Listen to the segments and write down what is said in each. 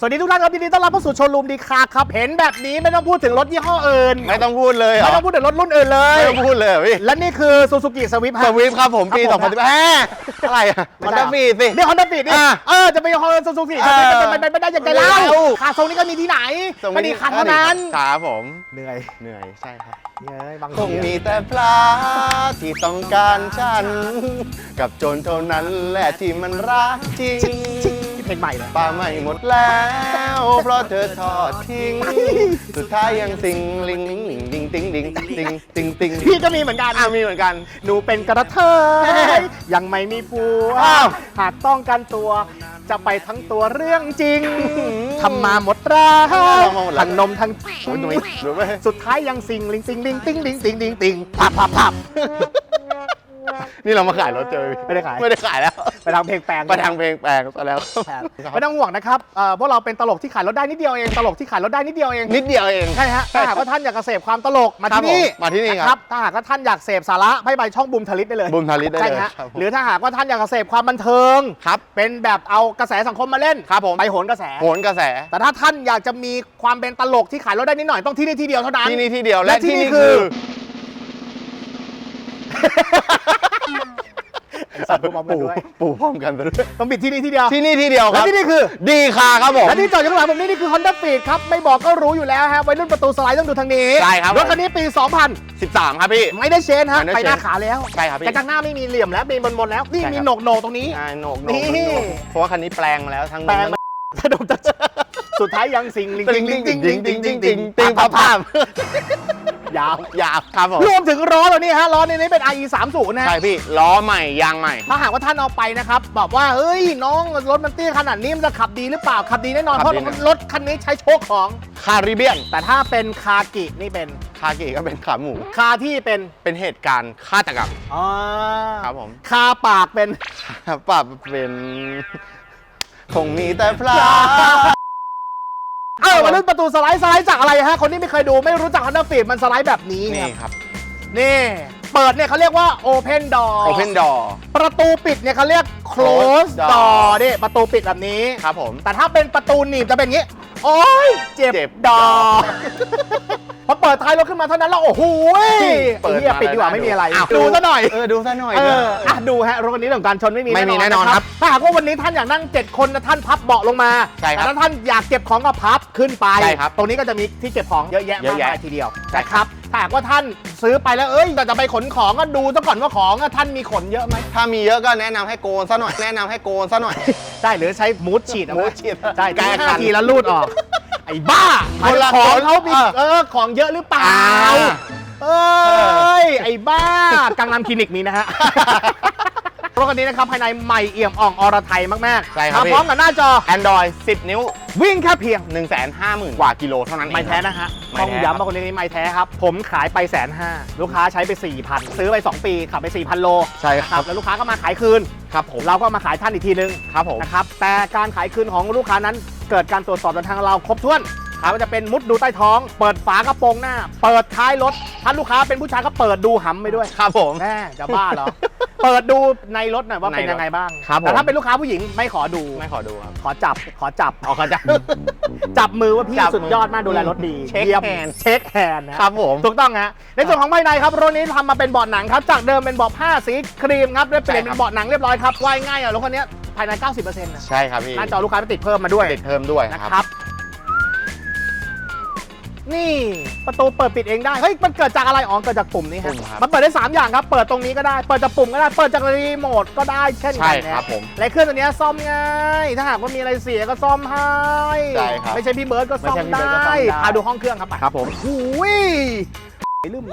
สวัสดีทุกท่านครับยินดีต้อนรับเข้าสู่โชว์รูมดีคาร์ครับเห็นแบบนี้ไม่ต้องพูดถึงรถยี่ห้ออื่นไม่ต้องพูดเลยเหรไม่อต้องพูดถึงรถรุ่นอื่นเลไม่ย ต้องพูดเลยเหรอพี่และนี่คือซูซูกิสวิฟสวิฟครับผมปีครับผม2015แฮะอะไรอะไม่มันใช่จะมีสินี่ฮอนด้าฟีดนี่อะเออจะไปฮอนซูซูกิเอจะอเป็นไปไม่ได้ยังไงเล่าไม่เอาคาทรงนี้ก็มีที่ไหนไม่ดีคาเท่านั้นครับผม เหนื่อยเหนื่อยใช่ครับ เหนื่อยบางคงทีมีแต่พระที่ต้องการฉัน กับโจรเท่านั้นแหละที่มันรักจริงที่ เพลงใหม่เลยป่าไม่หมดแล้ว เพราะเธอทอดทิ้ง สุดท้ายยังสิงลิงลิงลิงดิงติงดิงติงติงติงพี่ก็มีเหมือนกันอะมีเหมือนกัน หนูเป็นกระเทยยังไม่มีผัวอ้าวหากต้องการตัวจะไปทั้งตัวเรื่องจริงมทำมาหมดแรงทำมาหมดแรงทั้งนมทั้งโอ้ยหนุ่ยหนุ่ยไหมสุดท้ายยังสิงลิงติงลิงติงลิงติงลิงติงพับพับพับ นี่เรามาขายรถเจอไม่ได้ขาย ไม่ได้ขายแล้วไปทางเพลงแปลงไปทางเพลงแปลงซะแล้วไม่ต้องห่วงนะครับเอ่อพวกเราเป็นตลกที่ขายรถได้นิดเดียวเองตลกที่ขายรถได้นิดเดียวเองนิดเดียวเอง ใช่ฮะถ้าหากว่าท่านอยากจะเสพความตลกมาครับที่นี่ผมมาที่นี่นะครับ ถ้าหากว่าท่านอยากเสพสาระให้ไปช่องบูมทลิตได้เลยบูมทาริสได้ใช่เลยฮะครับผม หรือถ้าหากว่าท่านอยากจะเสพความบันเทิง ครับเป็นแบบเอากระแสสังคมมาเล่นครับผมไปโหนกระแส โหนกระแส แต่ถ้าท่านอยากจะมีความเป็นตลกที่ขายรถได้นิดหน่อยต้องที่นี่ที่เดียวเท่านั้น ที่นี่ที่เดียวและและที่ที่นี่นี่คืคือ อ สัตว์พร้อมกันด้วย ปูพร้อมกันไปด้วยต้องบิดที่นี่ที่เดียว ที่นี่ที่เดียวคและรับ ที่นี่คือ ดีคาครับผม และที่จอดอยู่ข้างหลังผมนี่นี่คือ Honda Fit ครับ ไม่บอกก็รู้อยู่แล้วฮะวัยรุ่นประตูสไลด์ต้องดูทางนี้ใช่ครับ รถคันนี้ปี13 ครับพี่ 2000 ไม่ได้เชนฮะ ไม่ได้ไฟหน้าเชนขาแล้วใช่ครับพี่ กระจังหน้าไม่มีเหลี่ยมแล้วมีบนๆแล้ว นี่ใช่มีครับโหนกโหนกตรงนี้ อ่าโหนกโหนนี่กโหนกเพราะว่าคันนี้แปลงมาแล้วทั้งแปลงมาสะดุดจะสุดท้ายยังสิงลิงติติงงติติงงติติงงติติงงติติงงติติงงติติงงภาพภาพ ยาวยาวครับผมรวมถึงล้อตัวนี้ฮะล้อในนี้เป็น IE 3 0นะใช่ฮะพี่ล้อใหม่ยางใหม่ ถ้าหากว่าท่านเอาไปนะครับบอกว่าเฮ้ยน้องรถมันเตี้ยขนาดนี้มันจะขับดีหรือเปล่าขับดีแน่นอนขัเพบราะดีแน่รถคันนี้ใช้โชคของ คาริเบียนแต่ถ้าเป็นคากินี่เป็นคากิก็เป็นขาหมู คาที่เป็นเป็นเหตุการณ์ฆาตกรรม อ๋อครับผม คาปากเป็น ปรับเป็น คงมีแต่พระเออมาเล่นประตูสไลด์สไลด์จากอะไรฮะคนที่ไม่เคยดูไม่รู้จัก Honda Fit มันสไลด์แบบนี้นี่ครับครับ นี่เปิดเนี่ยเขาเรียกว่า Open Door Open Door ประตูปิดเนี่ยเขาเรียก Close Close Door Door นี่ประตูปิดแบบนี้ครับผม แต่ถ้าเป็นประตูหนีบจะเป็นอย่างนี้ โอ้ยเจ็บเจ็บดอดอ พอเปิดท้ายรถขึ้นมาเท่านั้นแล้วโอ้โหเปิดมาปิดดีกว่าแล้ไม่มีอะไร อ้าว ดูซะหน่อย เออดูซะหน่อย เอเถออะอะดูฮะรถคันนี้เรื่องของการชนไม่มีไม่มีแน่นอนครับถ้าหากว่าวันนี้ท่านอยากนั่ง 7 คนนะท่านพับเบาะลงมาใช่ครับแต่ถ้าท่านอยากเก็บของก็พับขึ้นไป ใช่ครับตรงนี้ก็จะมีที่เก็บของเยอะแยะเยมาอะกแยะมายทีเดียวใช่ นะครับถ้าหากว่าท่านซื้อไปแล้วเอ้ยแต่จะไปขนของก็ดูซะก่อนว่าของอะท่านมีขนเยอะไหมถ้ามีเยอะก็แนะนำให้โกนซะหน่อย แนะนำให้โกนซะหน่อย ใช่หรือใช้มูดฉีดเอาไหมูดฉีดใช่แก้แก้คันห้าทีแล้วลูดออก ไอ้บ้าคนละของคนเขามีเออ เออของเยอะหรือเปล่าอ่า เอ้ย ไอ้บ้า กังนำคลินิกมีนะฮะ รถคันนี้นะครับ ภายในใหม่เอี่ยมอ่องอรไทยมากๆใช่ครับมาพี่ พร้อมกับหน้าจอ Android 10 นิ้ว วิ่งแค่เพียง 150,000 กว่ากิโลเท่านั้นเอง ไม่แท้นะฮะไม่ต้องแท้ย้ำว่าคนนี้ไม่แท้ครับ ผมขายไปแสนห้าลูกค้าใช้ไป 4,000 ซื้อไป 2 ปี ขับไป 4,000 โลใช่ครับแล้วลูกค้าก็มาขายคืน ครับผมเราก็มาขายท่านอีกทีนึงครับผม นะครับแต่การขายคืนของลูกค้านั้นเกิดการตรวจสอบจากทางเราครบถ้วน ไม่ว่าจะเป็นมุดดูใต้ท้อง เปิดฝากระโปรงหน้า เปิดท้ายรถ ถ้าลูกค้าเป็นผู้ชายก็เปิดดูหำไปด้วยครับผม แม่จะบ้าเหรอ เปิดดูในรถหน่อยว่าเป็นในรถยังไงบ้าง ครับผม แต่ถ้าเป็นลูกค้าผู้หญิงไม่ขอดู ไม่ขอดูครับ ขอจับ ขอจับเอาเขาจะ จับมือว่าพี่จับมือสุดยอดมากดูแลรถดีเช็คยี่ยมแฮนด์ เช็คแฮนด์นะครับผม ถูกต้องฮะ ในส่วนของภายในครับ รถนี้ทำมาเป็นเบาะหนังครับ จากเดิมเป็นเบาะผ้าสีครีมครับได้เปลี่ยนใช่เป็ครับนเบาะหนังเรียบร้อยครับว่ายง่ายอะรถคันนี้ภายใน 90%นะใช่ครับพี่หน้าจอลูกค้าไม่ติดเพิ่มมาด้วยติดเพิ่มด้วยนะคครับรับ นี่ประตูเปิดปิดเองได้ เฮ้ย มันเกิดจากอะไร อ๋อ เกิดจากปุ่มนี้ฮะปุ่มครับมันเปิดได้ 3 อย่างครับ เปิดตรงนี้ก็ได้ เปิดจากปุ่มก็ได้ เปิดจากรีโมทก็ได้เช่นใช่กันนะครับผมและเครื่องตัวเนี้ยซ่อมง่ายถ้าหากว่ามีอะไรเสียก็ซ่อมให้ใช่ครับไม่ใช่พี่เบิร์ดก็ซ่อมไม่ใช่พี่เบิได้ร์ดก็ซ่อมได้พาดูห้องเครื่องครับไปครับผมหูยลืม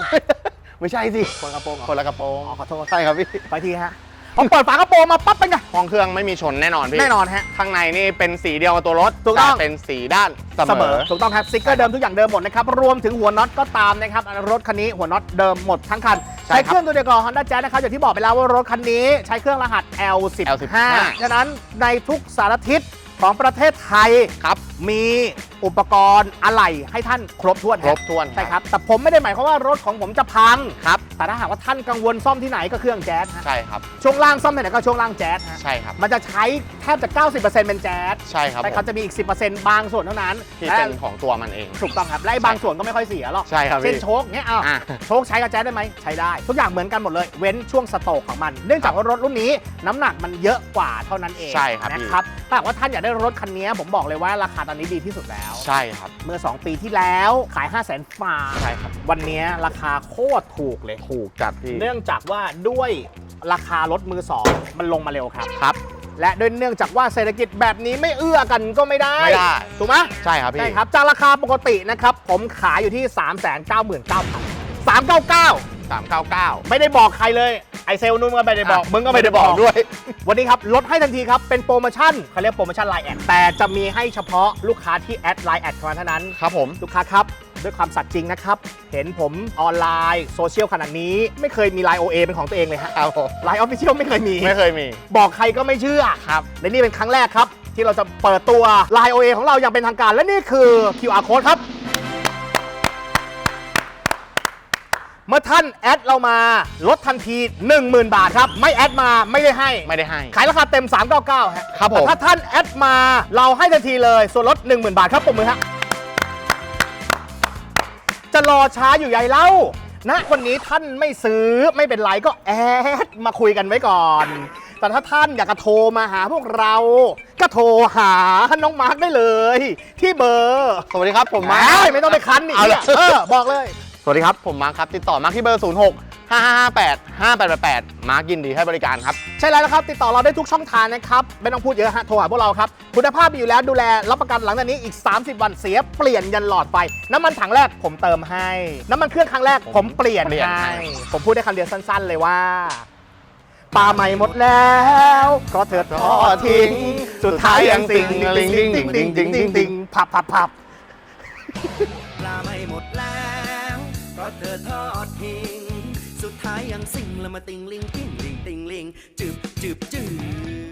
ไม่ใช่สิคนกระโปรงเหรอคนละกระโปรงอ๋อขอโทษใช่ครับพี่ไปทีฮะ พอเปิดฝากระโปรงมาปั๊บเป็นไง ห้องเครื่องไม่มีชนแน่นอนพี่ แน่นอนฮะ ข้างในนี่เป็นสีเดียวกับตัวรถถูกต้อง แเป็นสีด้านเสเสมมอ อ ถูกต้องครับสติ๊กเกอร์เดิมทุกอย่างเดิมหมดนะครับรวมถึงหัวน็อตก็ตามนะครับรถคันนี้หัวน็อตเดิมหมดทั้งคัน ใช่ใช้ครับเครื่องตัวเดียวกับ Honda Jazz นะครับอย่างที่บอกไปแล้วว่ารถคันนี้ใช้เครื่องรหัส L15 L15 ฉะนั้นในทุกสารทิศของประเทศไทยครับ มีอุปกรณ์อะไหล่ให้ท่านครบถ้วนครบถ้วนใช่ครับ แต่ผมไม่ได้หมายความว่ารถของผมจะพังครับ แต่ถ้าหากว่าท่านกังวลซ่อมที่ไหนก็เครื่องแจ๊สฮะใช่ครับ ช่วงล่างซ่อมที่ไหนก็ช่วงล่างแจ๊สฮะใช่ครับ มันจะใช้แทบจะ 90%เป็นแจ๊สใช่ครับแต่ผเขามจะมีอีก 10%บางส่วนเท่านั้นที่และเป็นของตัวมันเองถูกต้องครับและไอ้บางส่วนก็ไม่ค่อยเสียหรอกใช่ครับเช่นพี่โชคเนี้ยอ้าวอะโชคใช้กับแจ๊สได้ไหมใช้ได้ ทุกอย่างเหมือนกันหมดเลย เว้นช่วงสโตรกของมัน เนื่องจากว่ารถรุ่นนี้น้ำหนักมันเยอะกว่าเท่านั้นเองใช่ครับนะพี่ครับถ้าหากว่าท่านอยากได้รถคันนี้ผมบอกเลยว่าราคาตอนนี้ดีที่สุดแล้ว ใช่ครับ เมื่อ 2 ปีที่แล้วขาย 5 0 0 0 0 0ฟาใช่ครับ วันนี้ราคาโคตรถูกเลย ถูกจัดพี่ เนื่องจากว่าด้วยราคารถมือสองมันลงมาเร็วครับ ครับ และด้วยเนื่องจากว่าเศรษฐกิจแบบนี้ไม่เอื้อกันก็ไม่ได้ ไม่ได้ ถูกไหมใช่ครับพี่ ใช่ครับ จากราคาปกตินะครับ ผมขายอยู่ที่ 3 9 9 0 0 0 399 399 ไม่ได้บอกใครเลย ไอเซลล์นุ่นก็ไม่ได้บอกอะมึงก็ไม่ได้บอกด้วย วันนี้ครับลดให้ทันทีครับ เป็นโปรโมชั่นเขาเรียกโปรโมชั่นไลน์แอดแต่จะมีให้เฉพาะลูกค้าที่แอดไลน์แอดเท่านั้นครับผมลูกค้าครับด้วยความสัตย์จริงนะครับ เห็นผมออนไลน์โซเชียลขนาดนี้ ไม่เคยมีไลน์ OA เป็นของตัวเองเลยฮะครับผมไลน์ออฟฟิเชียลไม่เคยมี ไม่เคยมี บอกใครก็ไม่เชื่อครับและนี่เป็นครั้งแรกครับ ที่เราจะเปิดตัว Line OA ของเราอย่างเป็นทางการ และนี่คือ QR code ครับ เมื่อท่านแอดเรามาลดทันที 10,000 บาทครับ ไม่แอดมาไม่ได้ให้ ไม่ได้ให้ ขายราคาเต็ม 399ฮะครับผม แต่ถ้าท่านแอดมาเราให้ทันทีเลย ส่วนลด 10,000 บาทครับปมมือฮะจะรอช้าอยู่ใหญ่เล่านะวันนี้ท่านไม่ซื้อไม่เป็นไรก็แอดมาคุยกันไว้ก่อน แต่ถ้าท่านอยากจะโทรมาหาพวกเรา ก็โทรหาน้องมาร์คได้เลย ที่เบอร์สวัสดีครับผมมาไม่ไม่ต้องไปคันนี่เอาเลยเออบอกเลย สวัสดีครับ ผมมาร์คครับ ติดต่อมาร์คที่เบอร์ 0 6 5 5 8 5 8 8 8 มาร์คยินดีให้บริการครับ ใช่แล้วครับ ติดต่อเราได้ทุกช่องทางนะครับ ไม่ต้องพูดเยอะฮะโทรหาพวกเราครับ คุณภาพดีอยู่แล้วดูแล รับประกันหลังจากนี้อีก 30 วันเสียเปลี่ยนยันหลอดไฟ น้ำมันถังแรกผมเติมให้ น้ำมันเครื่องครั้งแรกผมเปลี่ยนให้ ผมพูดได้คำเดียวสั้น ๆ เลยว่าปลาใหม่หมดแล้วก็ราะเธอทอดทิ้ง สุดท้ายยังติ่งติงติงติงติงติงติงพับพับพับปลาใหม่หมด ราะเธอทอดทิ้ง สุดท้ายยังสิ่งละมาติงลิงติงลิงติงลิงจืบจืบจืบ